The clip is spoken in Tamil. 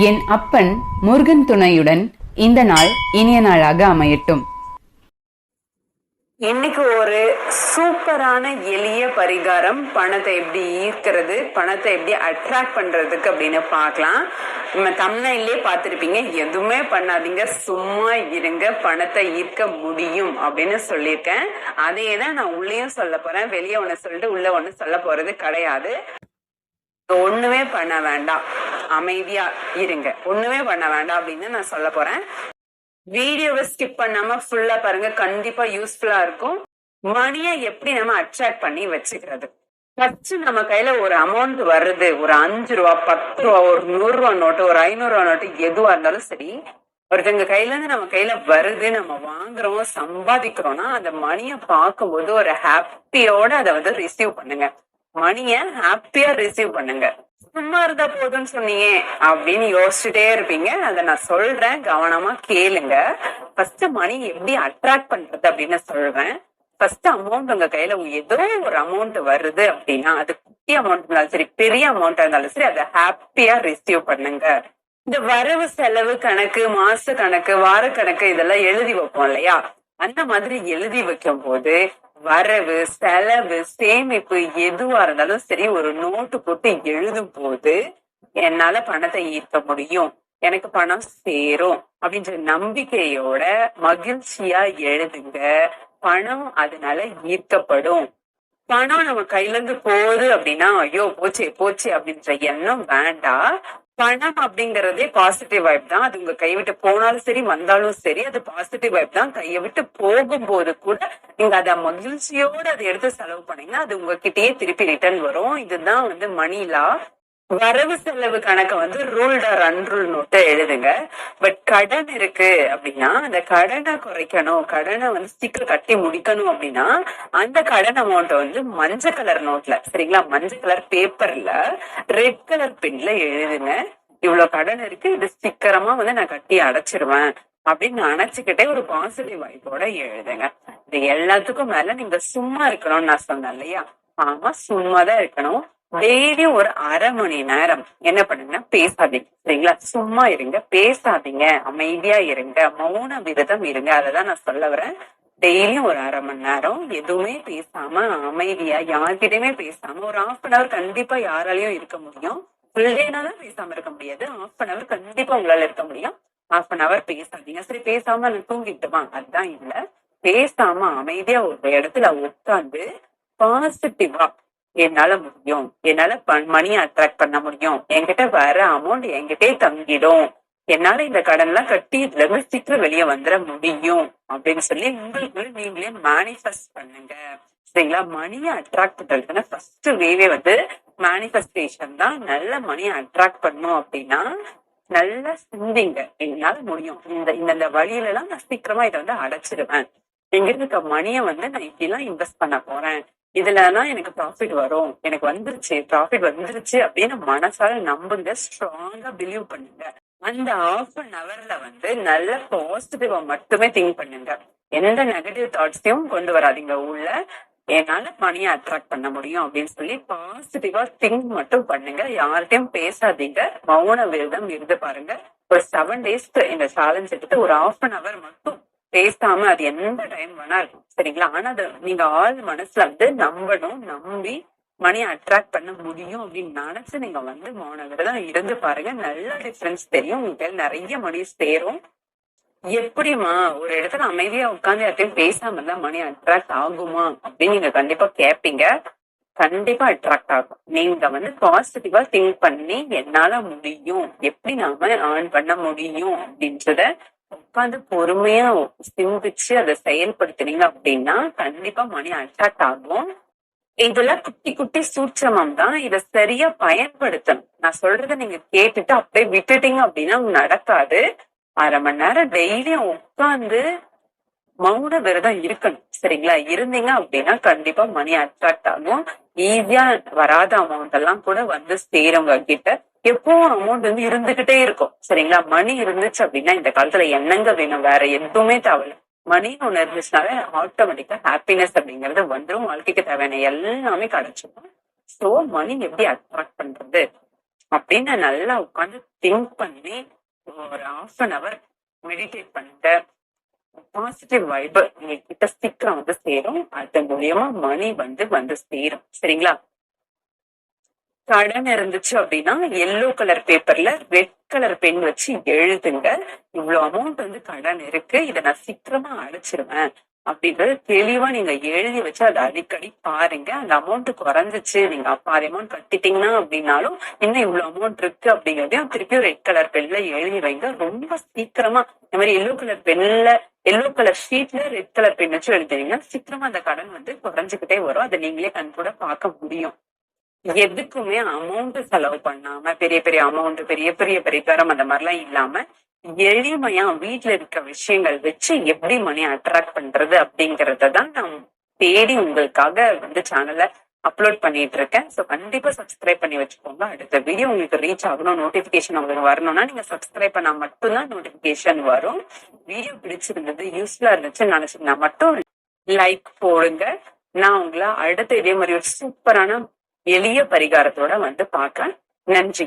என் அப்பன் முருகன் துணையுடன் இந்த நாள் இனிய நாளாக அமையட்டும். இன்னைக்கு ஒரு சூப்பரான எளிய பரிகாரம். பணத்தை எப்படி ஈர்க்கிறது பணத்தை எப்படி அட்ராக்ட் பண்றதுக்கு அப்படின்னு பார்க்கலாம். நம்ம தமிழ்நாட்டிலே பார்த்துருப்பீங்க எதுவுமே பண்ணாதீங்க சும்மா இருங்க பணத்தை ஈர்க்க முடியும் அப்படின்னு சொல்லியிருக்கேன். அதே தான் நான் உள்ளேயும் சொல்ல போறேன் வெளியே ஒன்று சொல்லிட்டு உள்ள ஒன்று சொல்ல போறது கிடையாது. ஒண்ணுமே பண்ண வேண்டாம். அமைதியா இருங்க. ஒண்ணுமே பண்ண வேண்டாம் அப்படின்னு நான் சொல்ல போறேன். வீடியோவை ஸ்கிப் பண்ணாம ஃபுல்லா பாருங்க. கண்டிப்பா யூஸ்ஃபுல்லா இருக்கும். மணியை எப்படி நம்ம அட்ராக்ட் பண்ணி வச்சுக்கிறது? ஃபர்ஸ்ட் நம்ம கையில ஒரு அமௌண்ட் வருது. ஒரு அஞ்சு ரூபா பத்து ரூபா ஒரு நூறு ரூபா நோட்டு ஒரு ஐநூறு ரூபா நோட்டு எதுவா இருந்தாலும் சரி ஒருத்தங்க கையில இருந்து நம்ம கையில வருது நம்ம வாங்குறோம் சம்பாதிக்கிறோம்னா அந்த மணியை பார்க்கும்போது ஒரு ஹாப்பியோட அதை வந்து ரிசீவ் பண்ணுங்க. மணிய ஹாப்பியா ரிசீவ் பண்ணுங்க. சும்மா இருந்தா போதும்னு சொன்னீங்க அப்படின்னு யோசிச்சுட்டே இருப்பீங்க. அதை நான் சொல்றேன் கவனமா கேளுங்க. ஃபர்ஸ்ட் மணி எப்படி அட்ராக்ட் பண்றது அப்படின்னு சொல்றேன் ஃபர்ஸ்ட் அமௌண்ட் உங்க கையில ஏதோ ஒரு அமௌண்ட் வருது அப்படின்னா அது குட்டி அமௌண்ட் இருந்தாலும் சரி பெரிய அமௌண்ட் இருந்தாலும் சரி அதை ஹாப்பியா ரிசீவ் பண்ணுங்க. இந்த வரவு செலவு கணக்கு மாச கணக்கு வார கணக்கு இதெல்லாம் எழுதி வைப்போம் இல்லையா? அந்த மாதிரி எழுதி வைக்கும் போது வரவு செலவு சேமிப்பு எதுவா இருந்தாலும் சரி ஒரு நோட்டு போட்டு எழுதும் போது என்னால பணத்தை ஈர்க்க முடியும். எனக்கு பணம் சேரும் அப்படின்ற நம்பிக்கையோட மகிழ்ச்சியா எழுதுங்க. பணம் அதனால ஈர்க்கப்படும். பணம் நம்ம கையில இருந்து போகுது அப்படின்னா ஐயோ போச்சே போச்சே அப்படின்ற எண்ணம் வேண்டாம். பணம் அப்படிங்கறதே பாசிட்டிவ் வைப் தான். அது உங்க கை விட்டு போனாலும் சரி வந்தாலும் சரி அது பாசிட்டிவ் வைப் தான். கையை விட்டு போகும்போது கூட நீங்க அத மகிழ்ச்சியோட அதை எடுத்து செலவு பண்ணீங்கன்னா அது உங்ககிட்டயே திருப்பி ரிட்டர்ன் வரும். இதுதான் வந்து மணிலா வரவு செலவு கணக்க வந்து ரூல்ட் ஆர் அன்ரூல் நோட்டு எழுதுங்க. பட் கடன் இருக்கு அப்படின்னா அந்த கடனை குறைக்கணும். கடனை வந்து சீக்கிரம் கட்டி முடிக்கணும் அப்படின்னா அந்த கடன் அமௌண்ட் வந்து மஞ்சள் கலர் நோட்ல சரிங்களா? மஞ்சள் கலர் பேப்பர்ல ரெட் கலர் பென்ல எழுதுங்க. இவ்வளவு கடன் இருக்கு இது சீக்கிரமா வந்து நான் கட்டி அடைச்சிருவேன் அப்படின்னு நினைச்சுக்கிட்டே ஒரு பாசிட்டிவ் வைப்போட எழுதுங்க. இது எல்லாத்துக்கும் மேல நீங்க சும்மா இருக்கணும்னு நான் சொன்னேன் இல்லையா? ஆமா சும்மா தான் இருக்கணும். டெய்லி ஒரு அரை மணி நேரம். என்ன பண்ணுங்கன்னா பேசாதீங்க. சரிங்களா? சும்மா இருங்க. பேசாதீங்க. அமைதியா இருங்க. மௌன விரதம் இருங்க. அததான் நான் சொல்ல வரேன். டெய்லியும் ஒரு அரை மணி நேரம் எதுவுமே பேசாம அமைதியா யார்கிட்டயுமே பேசாம ஒரு ஹாஃப் அன் அவர் கண்டிப்பா யாராலையும் இருக்க முடியும். ஃபுல் டேனாலும் பேசாம இருக்க முடியாது. ஹாஃப் அன் அவர் கண்டிப்பா உங்களால இருக்க முடியும். ஹாஃப் அன் அவர் பேசாதீங்க. சரி பேசாம நான் தூங்கிட்டுமா? அதுதான் இல்ல. பேசாம அமைதியா ஒரு இடத்துல உட்காந்து பாசிட்டிவா என்னால முடியும். என்னால மணியை அட்ராக்ட் பண்ண முடியும். என்கிட்ட வர அமௌண்ட் என்கிட்டே தங்கிடும். என்னால இந்த கடன் எல்லாம் கட்டி இதுல இருந்து சீக்கிரம் வெளியே வந்துட முடியும். அப்படின்னு சொல்லி உங்களுக்கு நீங்களே மேனிஃபெஸ்ட் பண்ணுங்க. சரிங்களா? மணியை அட்ராக்ட் பண்றதுக்கான ஃபர்ஸ்ட் வேவே வந்து மேனிஃபெஸ்டேஷன் தான் நல்ல மணியை அட்ராக்ட் பண்ணும் அப்படின்னா நல்லா சிந்திங்க. என்னால முடியும். இந்த இந்த வழியில எல்லாம் நான் சீக்கிரமா இதை வந்து அடைச்சிருவேன். எங்க இருக்க மணியை வந்து நான் இப்படி எல்லாம் இன்வெஸ்ட் பண்ண போறேன். இதுலதான் எனக்கு ப்ராஃபிட் வரும். எனக்கு வந்துருச்சு. ப்ராஃபிட் வந்துருச்சு அப்படின்னு மனசால நம்புங்க. ஸ்ட்ராங்கா பிலீவ் பண்ணுங்க. அந்த ஆஃப் அன் அவர்ல வந்து நல்ல பாசிட்டிவா மட்டுமே திங்க் பண்ணுங்க. எந்த நெகட்டிவ் தாட்ஸையும் கொண்டு வராதிங்க உள்ள. என்னால மணியை அட்ராக்ட் பண்ண முடியும் அப்படின்னு சொல்லி பாசிட்டிவா திங்க் மட்டும் பண்ணுங்க. யார்கிட்டயும் பேசாதீங்க. மௌன விரதம் இருந்து பாருங்க. ஒரு செவன் டேஸ்க்கு இந்த சேலஞ்ச் எடுத்து ஒரு ஆஃப் அன் அவர் மட்டும் பேசாம அது எந்த டைம் வேணா இருக்கும் சரிங்களா? ஆனா அது நீங்க ஆள் மனசுல வந்து நம்பணும் நம்பி மணியை அட்ராக்ட் பண்ண முடியும் அப்படின்னு நினைச்சு நீங்க வந்து மௌன விரதம் இருந்து பாருங்க. நல்ல டிஃபரன்ஸ் தெரியும். உங்களுக்கு நிறைய மணி சேரும். எப்படிமா ஒரு இடத்துல அமைதியா உட்காந்து யார்ட்டையும் பேசாம இருந்தா மணி அட்ராக்ட் ஆகுமா? அப்படின்னு நீங்க கண்டிப்பா கேப்பீங்க. கண்டிப்பா அட்ராக்ட் ஆகும். நீங்க வந்து பாசிட்டிவா திங்க் பண்ணி என்னால முடியும். எப்படி நாம ஏர்ன் பண்ண முடியும் அப்படின்றத உட்காந்து பொறுமையா சிந்திச்சு அதை செயல்படுத்தினீங்க அப்படின்னா கண்டிப்பா மணி அட்ராக்ட் ஆகும். இதெல்லாம் குட்டி குட்டி சூட்சமம் தான். இத சரியா பயன்படுத்தணும். நான் சொல்றத நீங்க கேட்டுட்டு அப்படியே விட்டுட்டீங்க அப்படின்னா நடக்காது. அரை மணி நேரம் டெய்லியும் உட்காந்து மௌன விரதம் இருக்கணும். சரிங்களா? இருந்தீங்க அப்படின்னா கண்டிப்பா மணி அட்ராக்ட் ஆகும். ஈஸியா வராத அமௌண்ட் எல்லாம் கூட வந்து சேருங்க கிட்ட. எப்பவும் அமௌண்ட் வந்து இருந்துகிட்டே இருக்கும். சரிங்களா? மணி இருந்துச்சு அப்படின்னா இந்த காலத்துல என்னங்க வேணும்? வேற எதுவுமே தேவையில்ல. மணின்னு ஒண்ணு இருந்துச்சுனாலே ஆட்டோமேட்டிக்கா ஹாப்பினஸ் அப்படிங்கறது வந்துடும் வாழ்க்கைக்கு தேவையான எல்லாமே கிடைச்சிடும் சோ மணி எப்படி அட்ராக்ட் பண்றது? அப்படின்னு நல்லா உட்காந்து திங்க் பண்ணி ஒரு ஆஃப் அன் அவர் மெடிடேட் பண்ணுங்க பாசிட்டிவ் வைப் உங்ககிட்ட சீக்கிரம் வந்து சேரும். அது மூலியமா மணி வந்து வந்து சேரும். சரிங்களா? கடன் இருந்துச்சு அப்படின்னா எல்லோ கலர் பேப்பர்ல ரெட் கலர் பென் வச்சு எழுதுங்க. இவ்வளவு அமௌண்ட் வந்து கடன் இருக்கு. இதை நான் சீக்கிரமா அடைச்சிருவேன் அப்படின்றது தெளிவா நீங்க எழுதி வச்சு அதை அடிக்கடி பாருங்க. அந்த அமௌண்ட் குறைஞ்சிச்சு. நீங்க பாதி அமௌண்ட் கட்டிட்டீங்கன்னா அப்படின்னாலும் இன்னும் இவ்வளவு அமௌண்ட் இருக்கு அப்படிங்கறதையும் திருப்பியும் ரெட் கலர் பென்ல எழுதி வைங்க. ரொம்ப சீக்கிரமா இந்த மாதிரி எல்லோ கலர் பென்ல எல்லோ கலர் ஷீட்ல ரெட் கலர் பென் வச்சு எழுதுறீங்க சீக்கிரமா அந்த கடன் வந்து குறைஞ்சுக்கிட்டே வரும். அதை நீங்களே கண் கூட பார்க்க முடியும். எதுக்குமே அமௌண்ட் செலவு பண்ணாம பெரிய பெரிய அமௌண்ட் பெரிய பெரிய பரிகாரம் அந்த மாதிரிலாம் இல்லாம எளிமையா வீட்டுல இருக்க விஷயங்கள் வச்சு எப்படி மணி அட்ராக்ட் பண்றது அப்படிங்கறத தான் நான் தேடி உங்களுக்காக வந்து சேனல்ல அப்லோட் பண்ணிட்டு இருக்கேன். ஸோ கண்டிப்பா சப்ஸ்கிரைப் பண்ணி வச்சுக்கோங்க. அடுத்த வீடியோ உங்களுக்கு ரீச் ஆகணும். நோட்டிபிகேஷன் உங்களுக்கு வரணும்னா நீங்க சப்ஸ்கிரைப் பண்ணா மட்டும்தான் நோட்டிபிகேஷன் வரும். வீடியோ பிடிச்சிருந்தது யூஸ்ஃபுல்லா இருந்துச்சுன்னு நினைச்சிருந்தா மட்டும் லைக் போடுங்க. நான் உங்களை அடுத்த இதே மாதிரி ஒரு சூப்பரான எளிய பரிகாரத்தோட வந்து பார்க்க நன்றி.